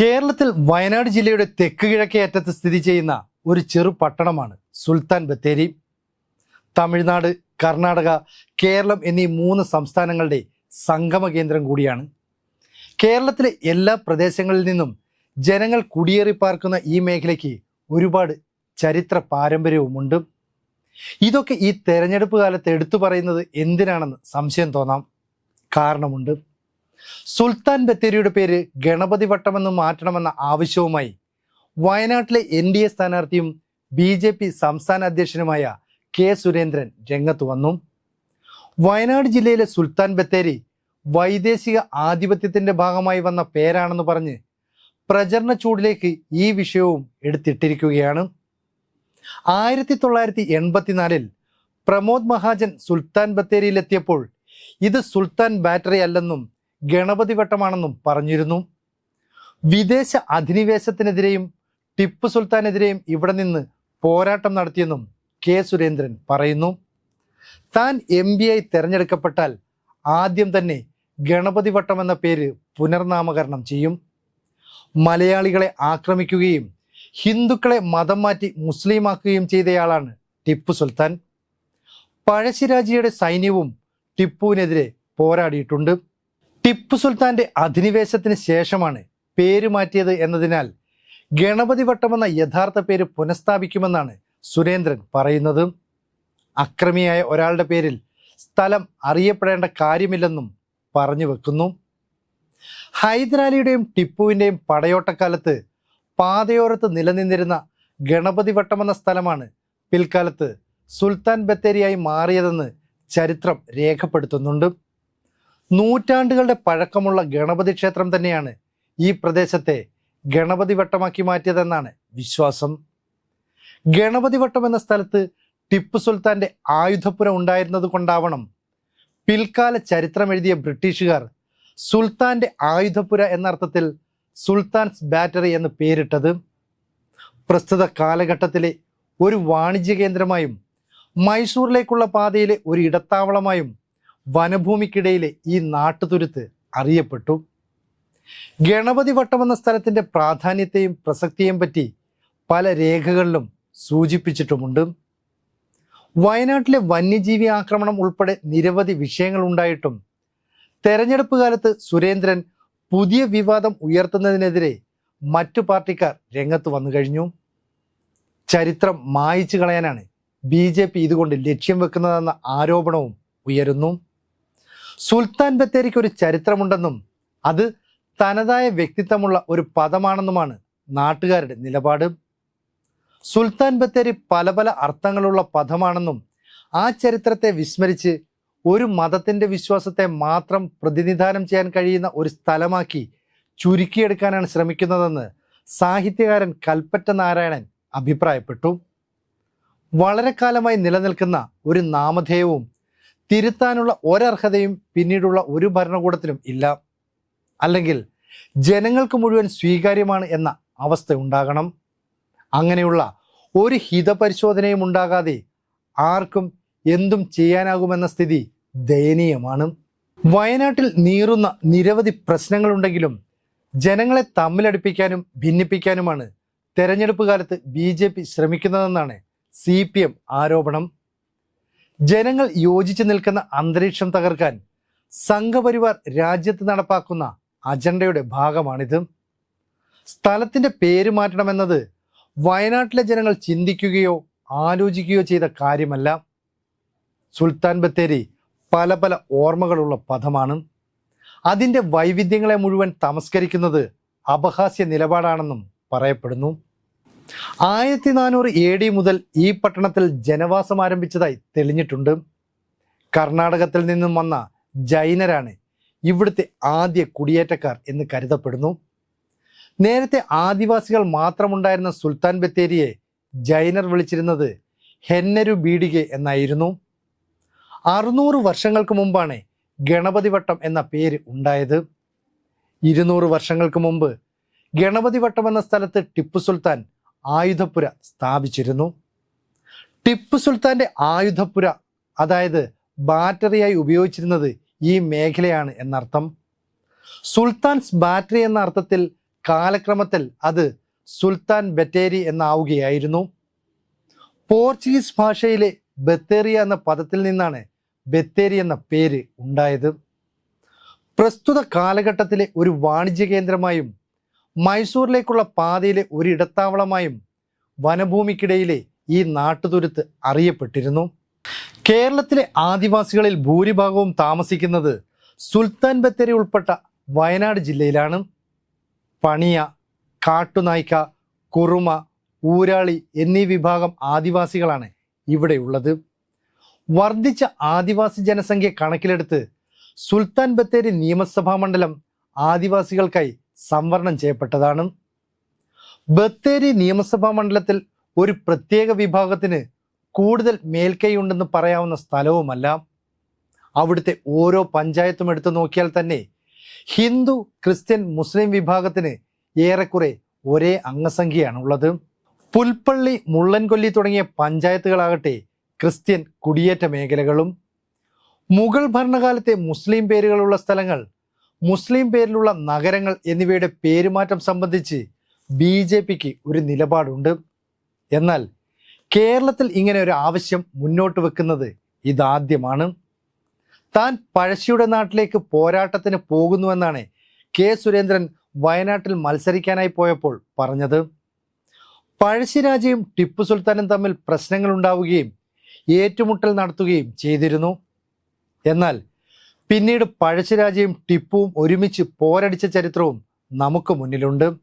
കേരളത്തിൽ വയനാട് ജില്ലയുടെ തെക്ക് കിഴക്കേ അറ്റത്ത് സ്ഥിതി ചെയ്യുന്ന ഒരു ചെറു പട്ടണമാണ് സുൽത്താൻ ബത്തേരി. തമിഴ്നാട് കർണാടക കേരളം എന്നീ മൂന്ന് സംസ്ഥാനങ്ങളുടെ സംഗമ കേന്ദ്രം കൂടിയാണ്. കേരളത്തിലെ എല്ലാ പ്രദേശങ്ങളിൽ നിന്നും ജനങ്ങൾ കുടിയേറി പാർക്കുന്ന ഈ മേഖലയ്ക്ക് ഒരുപാട് ചരിത്ര പാരമ്പര്യവുമുണ്ട് ഇതൊക്കെ ഈ തെരഞ്ഞെടുപ്പ് കാലത്ത് എടുത്തു പറയുന്നത് എന്തിനാണെന്ന് സംശയം തോന്നാം. കാരണമുണ്ട്. സുൽത്താൻ ബത്തേരിയുടെ പേര് ഗണപതി വട്ടമെന്ന് മാറ്റണമെന്ന ആവശ്യവുമായി വയനാട്ടിലെ എൻ ഡി എ സ്ഥാനാർത്ഥിയും ബി ജെ പി സംസ്ഥാന അധ്യക്ഷനുമായ കെ സുരേന്ദ്രൻ രംഗത്ത് വന്നു. വയനാട് ജില്ലയിലെ സുൽത്താൻ ബത്തേരി വൈദേശിക ആധിപത്യത്തിന്റെ ഭാഗമായി വന്ന പേരാണെന്ന് പറഞ്ഞ് പ്രചരണ ചൂടിലേക്ക് ഈ വിഷയവും എടുത്തിട്ടിരിക്കുകയാണ്. ആയിരത്തി തൊള്ളായിരത്തി എൺപത്തിനാലിൽ പ്രമോദ് മഹാജൻ സുൽത്താൻ ബത്തേരിയിലെത്തിയപ്പോൾ ഇത് സുൽത്താൻ ബാറ്ററി അല്ലെന്നും ഗണപതി വട്ടമാണെന്നും പറഞ്ഞിരുന്നു. വിദേശ അധിനിവേശത്തിനെതിരെയും ടിപ്പു സുൽത്താനെതിരെയും ഇവിടെ നിന്ന് പോരാട്ടം നടത്തിയെന്നും കെ. സുരേന്ദ്രൻ പറയുന്നു. താൻ എം ബി ആയി തെരഞ്ഞെടുക്കപ്പെട്ടാൽ ആദ്യം തന്നെ ഗണപതി വട്ടം എന്ന പേര് പുനർനാമകരണം ചെയ്യും. മലയാളികളെ ആക്രമിക്കുകയും ഹിന്ദുക്കളെ മതം മാറ്റി മുസ്ലിമാക്കുകയും ചെയ്തയാളാണ് ടിപ്പു സുൽത്താൻ. പഴശ്ശിരാജിയുടെ സൈന്യവും ടിപ്പുവിനെതിരെ പോരാടിയിട്ടുണ്ട്. ടിപ്പു സുൽത്താന്റെ അധിനിവേശത്തിന് ശേഷമാണ് പേര് മാറ്റിയത് എന്നതിനാൽ ഗണപതി വട്ടമെന്ന യഥാർത്ഥ പേര് പുനഃസ്ഥാപിക്കുമെന്നാണ് സുരേന്ദ്രൻ പറയുന്നത്. അക്രമിയായ ഒരാളുടെ പേരിൽ സ്ഥലം അറിയപ്പെടേണ്ട കാര്യമില്ലെന്നും പറഞ്ഞു വെക്കുന്നു. ഹൈദരാലിയുടെയും ടിപ്പുവിന്റെയും പടയോട്ടക്കാലത്ത് പാതയോരത്ത് നിലനിന്നിരുന്ന ഗണപതി വട്ടമെന്ന സ്ഥലമാണ് പിൽക്കാലത്ത് സുൽത്താൻ ബത്തേരിയായി മാറിയതെന്ന് ചരിത്രം രേഖപ്പെടുത്തുന്നുണ്ട്. നൂറ്റാണ്ടുകളുടെ പഴക്കമുള്ള ഗണപതി ക്ഷേത്രം തന്നെയാണ് ഈ പ്രദേശത്തെ ഗണപതി വട്ടമാക്കി മാറ്റിയതെന്നാണ് വിശ്വാസം. ഗണപതി വട്ടം എന്ന സ്ഥലത്ത് ടിപ്പു സുൽത്താന്റെ ആയുധപ്പുര ഉണ്ടായിരുന്നത് കൊണ്ടാവണം. പിൽക്കാല ചരിത്രം എഴുതിയ ബ്രിട്ടീഷുകാർ സുൽത്താന്റെ ആയുധപ്പുര എന്നർത്ഥത്തിൽ സുൽത്താൻസ് ബാറ്ററി എന്ന് പേരിട്ടത്. പ്രസ്തുത കാലഘട്ടത്തിലെ ഒരു വാണിജ്യ കേന്ദ്രമായും മൈസൂറിലേക്കുള്ള പാതയിലെ ഒരു ഇടത്താവളമായും വനഭൂമിക്കിടയിലെ ഈ നാട്ടുതുരുത്ത് അറിയപ്പെട്ടു. ഗണപതി വട്ടം എന്ന സ്ഥലത്തിന്റെ പ്രാധാന്യത്തെയും പ്രസക്തിയെയും പറ്റി പല രേഖകളിലും സൂചിപ്പിച്ചിട്ടുമുണ്ട്. വയനാട്ടിലെ വന്യജീവി ആക്രമണം ഉൾപ്പെടെ നിരവധി വിഷയങ്ങൾ ഉണ്ടായിട്ടും തെരഞ്ഞെടുപ്പ് കാലത്ത് സുരേന്ദ്രൻ പുതിയ വിവാദം ഉയർത്തുന്നതിനെതിരെ മറ്റു പാർട്ടിക്കാർ രംഗത്ത് വന്നു കഴിഞ്ഞു. ചരിത്രം മായിച്ചു കളയാനാണ് ബി ജെ പി ഇതുകൊണ്ട് ലക്ഷ്യം വെക്കുന്നതെന്ന ആരോപണവും ഉയരുന്നു. സുൽത്താൻ ബത്തേരിക്ക് ഒരു ചരിത്രമുണ്ടെന്നും അത് തനതായ വ്യക്തിത്വമുള്ള ഒരു പദമാണെന്നുമാണ് നാട്ടുകാരുടെ നിലപാട്. സുൽത്താൻ ബത്തേരി പല പല അർത്ഥങ്ങളുള്ള പദമാണെന്നും ആ ചരിത്രത്തെ വിസ്മരിച്ച് ഒരു മതത്തിന്റെ വിശ്വാസത്തെ മാത്രം പ്രതിനിധാനം ചെയ്യാൻ കഴിയുന്ന ഒരു സ്ഥലമാക്കി ചുരുക്കിയെടുക്കാനാണ് ശ്രമിക്കുന്നതെന്ന് സാഹിത്യകാരൻ കൽപ്പറ്റ നാരായണൻ അഭിപ്രായപ്പെട്ടു. വളരെ കാലമായി നിലനിൽക്കുന്ന ഒരു നാമധേയവും തിരുത്താനുള്ള ഒരർഹതയും പിന്നീടുള്ള ഒരു ഭരണകൂടത്തിലും ഇല്ല. അല്ലെങ്കിൽ ജനങ്ങൾക്ക് മുഴുവൻ സ്വീകാര്യമാണ് എന്ന അവസ്ഥ ഉണ്ടാകണം. അങ്ങനെയുള്ള ഒരു ഹിതപരിശോധനയും ഉണ്ടാകാതെ ആർക്കും എന്തും ചെയ്യാനാകുമെന്ന സ്ഥിതി ദയനീയമാണ്. വയനാട്ടിൽ നീറുന്ന നിരവധി പ്രശ്നങ്ങളുണ്ടെങ്കിലും ജനങ്ങളെ തമ്മിലടിപ്പിക്കാനും ഭിന്നിപ്പിക്കാനുമാണ് തെരഞ്ഞെടുപ്പ് കാലത്ത് ബി ജെ പി ശ്രമിക്കുന്നതെന്നാണ് സി പി എം ആരോപണം. ജനങ്ങൾ യോജിച്ചു നിൽക്കുന്ന അന്തരീക്ഷം തകർക്കാൻ സംഘപരിവാർ രാജ്യത്ത് നടപ്പാക്കുന്ന അജണ്ടയുടെ ഭാഗമാണിത്. സ്ഥലത്തിന്റെ പേര് മാറ്റണമെന്നത് വയനാട്ടിലെ ജനങ്ങൾ ചിന്തിക്കുകയോ ആലോചിക്കുകയോ ചെയ്ത കാര്യമല്ല. സുൽത്താൻ ബത്തേരി പല പല ഓർമ്മകളുള്ള പദമാണ്. അതിന്റെ വൈവിധ്യങ്ങളെ മുഴുവൻ തമസ്കരിക്കുന്നത് അപഹാസ്യ നിലപാടാണെന്നും പറയപ്പെടുന്നു. ആയിരത്തി നാനൂറ് എ ഡി മുതൽ ഈ പട്ടണത്തിൽ ജനവാസം ആരംഭിച്ചതായി തെളിഞ്ഞിട്ടുണ്ട്. കർണാടകത്തിൽ നിന്നും വന്ന ജൈനരാണ് ഇവിടുത്തെ ആദ്യ കുടിയേറ്റക്കാർ എന്ന് കരുതപ്പെടുന്നു. നേരത്തെ ആദിവാസികൾ മാത്രമുണ്ടായിരുന്ന സുൽത്താൻ ബത്തേരിയെ ജൈനർ വിളിച്ചിരുന്നത് ഹെന്നരു ബീഡികെ എന്നായിരുന്നു. അറുന്നൂറ് വർഷങ്ങൾക്ക് മുമ്പാണ് ഗണപതി വട്ടം എന്ന പേര് ഉണ്ടായത്. ഇരുന്നൂറ് വർഷങ്ങൾക്ക് മുമ്പ് ഗണപതി വട്ടം എന്ന സ്ഥലത്ത് ടിപ്പു സുൽത്താൻ ആയുധപ്പുര സ്ഥാപിച്ചിരുന്നു. ടിപ്പു സുൽത്താന്റെ ആയുധപ്പുര അതായത് ബാറ്ററിയായി ഉപയോഗിച്ചിരുന്നത് ഈ മേഖലയാണ് എന്നർത്ഥം. സുൽത്താൻസ് ബാറ്ററി എന്ന അർത്ഥത്തിൽ കാലക്രമത്തിൽ അത് സുൽത്താൻ ബത്തേരി എന്നാവുകയായിരുന്നു. പോർച്ചുഗീസ് ഭാഷയിലെ ബത്തേറിയ എന്ന പദത്തിൽ നിന്നാണ് ബത്തേരി എന്ന പേര് ഉണ്ടായത്. പ്രസ്തുത കാലഘട്ടത്തിലെ ഒരു വാണിജ്യ കേന്ദ്രമായും മൈസൂരിലേക്കുള്ള പാതയിലെ ഒരു ഇടത്താവളമായും വനഭൂമിക്കിടയിലെ ഈ നാട്ടുതുരുത്ത് അറിയപ്പെട്ടിരുന്നു. കേരളത്തിലെ ആദിവാസികളിൽ ഭൂരിഭാഗവും താമസിക്കുന്നത് സുൽത്താൻ ബത്തേരി ഉൾപ്പെട്ട വയനാട് ജില്ലയിലാണ്. പണിയ കാട്ടുനായ്ക്ക കുറുമ ഊരാളി എന്നീ വിഭാഗം ആദിവാസികളാണ് ഇവിടെയുള്ളത് വർദ്ധിച്ച ആദിവാസി ജനസംഖ്യ കണക്കിലെടുത്ത് സുൽത്താൻ ബത്തേരി നിയമസഭാ മണ്ഡലം ആദിവാസികൾക്കായി സംവരണം ചെയ്യപ്പെട്ടതാണ്. ബത്തേരി നിയമസഭാ മണ്ഡലത്തിൽ ഒരു പ്രത്യേക വിഭാഗത്തിന് കൂടുതൽ മേൽക്കൈയുണ്ടെന്ന് പറയാവുന്ന സ്ഥലവുമല്ല. അവിടുത്തെ ഓരോ പഞ്ചായത്തും എടുത്തു നോക്കിയാൽ തന്നെ ഹിന്ദു ക്രിസ്ത്യൻ മുസ്ലിം വിഭാഗത്തിന് ഏറെക്കുറെ ഒരേ അംഗസംഖ്യയാണുള്ളത്. പുൽപ്പള്ളി മുള്ളൻകൊല്ലി തുടങ്ങിയ പഞ്ചായത്തുകളാകട്ടെ ക്രിസ്ത്യൻ കുടിയേറ്റ മേഖലകളും. മുഗൾ ഭരണകാലത്തെ മുസ്ലിം പേരുകളുള്ള സ്ഥലങ്ങൾ മുസ്ലിം പേരിലുള്ള നഗരങ്ങൾ എന്നിവയുടെ പേരുമാറ്റം സംബന്ധിച്ച് ബി ജെ പിക്ക് ഒരു നിലപാടുണ്ട്. എന്നാൽ കേരളത്തിൽ ഇങ്ങനെ ഒരു ആവശ്യം മുന്നോട്ട് വെക്കുന്നത് ഇതാദ്യമാണ്. താൻ പഴശ്ശിയുടെ നാട്ടിലേക്ക് പോരാട്ടത്തിന് പോകുന്നുവെന്നാണ് കെ സുരേന്ദ്രൻ വയനാട്ടിൽ മത്സരിക്കാനായി പോയപ്പോൾ പറഞ്ഞത്. പഴശ്ശിരാജയും ടിപ്പു സുൽത്താനും തമ്മിൽ പ്രശ്നങ്ങൾ ഉണ്ടാവുകയും ഏറ്റുമുട്ടൽ നടത്തുകയും ചെയ്തിരുന്നു. എന്നാൽ പിന്നീട് പഴശ്ശിരാജയും ടിപ്പുവും ഒരുമിച്ച് പോരടിച്ച ചരിത്രവും നമുക്ക് മുന്നിലുണ്ട്.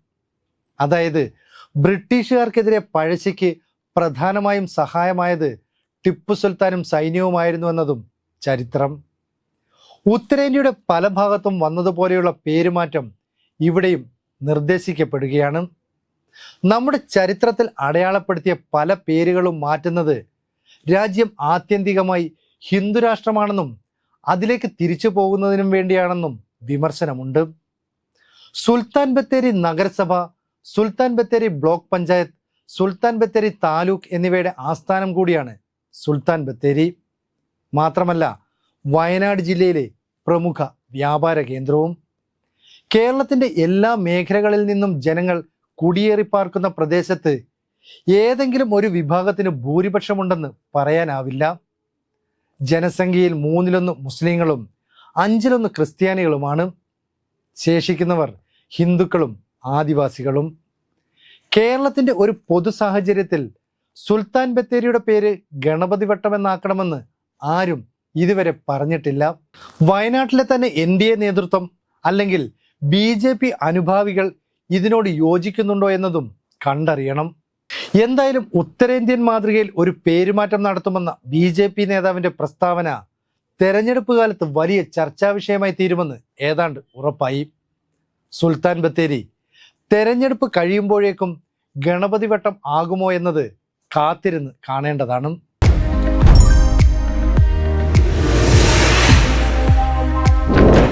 അതായത് ബ്രിട്ടീഷുകാർക്കെതിരെ പഴശ്ശിക്ക് പ്രധാനമായും സഹായമായത് ടിപ്പു സുൽത്താനും സൈന്യവുമായിരുന്നു എന്നതും ചരിത്രം. ഉത്തരേന്ത്യയുടെ പല ഭാഗത്തും വന്നതുപോലെയുള്ള പേരുമാറ്റം ഇവിടെയും നിർദ്ദേശിക്കപ്പെടുകയാണ്. നമ്മുടെ ചരിത്രത്തിൽ അടയാളപ്പെടുത്തിയ പല പേരുകളും മാറ്റുന്നത് രാജ്യം ആത്യന്തികമായി ഹിന്ദുരാഷ്ട്രമാണെന്നും അതിലേക്ക് തിരിച്ചു പോകുന്നതിനും വേണ്ടിയാണെന്നും വിമർശനമുണ്ട്. സുൽത്താൻ ബത്തേരി നഗരസഭ സുൽത്താൻ ബത്തേരി ബ്ലോക്ക് പഞ്ചായത്ത് സുൽത്താൻ ബത്തേരി താലൂക്ക് എന്നിവയുടെ ആസ്ഥാനം കൂടിയാണ് സുൽത്താൻ ബത്തേരി. മാത്രമല്ല വയനാട് ജില്ലയിലെ പ്രമുഖ വ്യാപാര കേന്ദ്രവും. കേരളത്തിന്റെ എല്ലാ മേഖലകളിൽ നിന്നും ജനങ്ങൾ കുടിയേറി പാർക്കുന്ന പ്രദേശത്ത് ഏതെങ്കിലും ഒരു വിഭാഗത്തിന് ഭൂരിപക്ഷമുണ്ടെന്ന് പറയാനാവില്ല. ജനസംഖ്യയിൽ മൂന്നിലൊന്ന് മുസ്ലിങ്ങളും അഞ്ചിലൊന്ന് ക്രിസ്ത്യാനികളുമാണ് ശേഷിക്കുന്നവർ ഹിന്ദുക്കളും ആദിവാസികളും. കേരളത്തിന്റെ ഒരു പൊതു സാഹചര്യത്തിൽ സുൽത്താൻ ബത്തേരിയുടെ പേര് ഗണപതി വട്ടമെന്നാക്കണമെന്ന് ആരും ഇതുവരെ പറഞ്ഞിട്ടില്ല. വയനാട്ടിലെ തന്നെ എൻ ഡി എ നേതൃത്വം അല്ലെങ്കിൽ ബി ജെ പി അനുഭാവികൾ ഇതിനോട് യോജിക്കുന്നുണ്ടോ എന്നതും കണ്ടറിയണം. എന്തായാലും ഉത്തരേന്ത്യൻ മാതൃകയിൽ ഒരു പേരുമാറ്റം നടത്തുമെന്ന ബി ജെ പി നേതാവിന്റെ പ്രസ്താവന തെരഞ്ഞെടുപ്പ് കാലത്ത് വലിയ ചർച്ചാ വിഷയമായി തീരുമെന്ന് ഏതാണ്ട് ഉറപ്പായി. സുൽത്താൻ ബത്തേരി തെരഞ്ഞെടുപ്പ് കഴിയുമ്പോഴേക്കും ഗണപതി വട്ടം ആകുമോ എന്നത് കാത്തിരുന്ന് കാണേണ്ടതാണ്.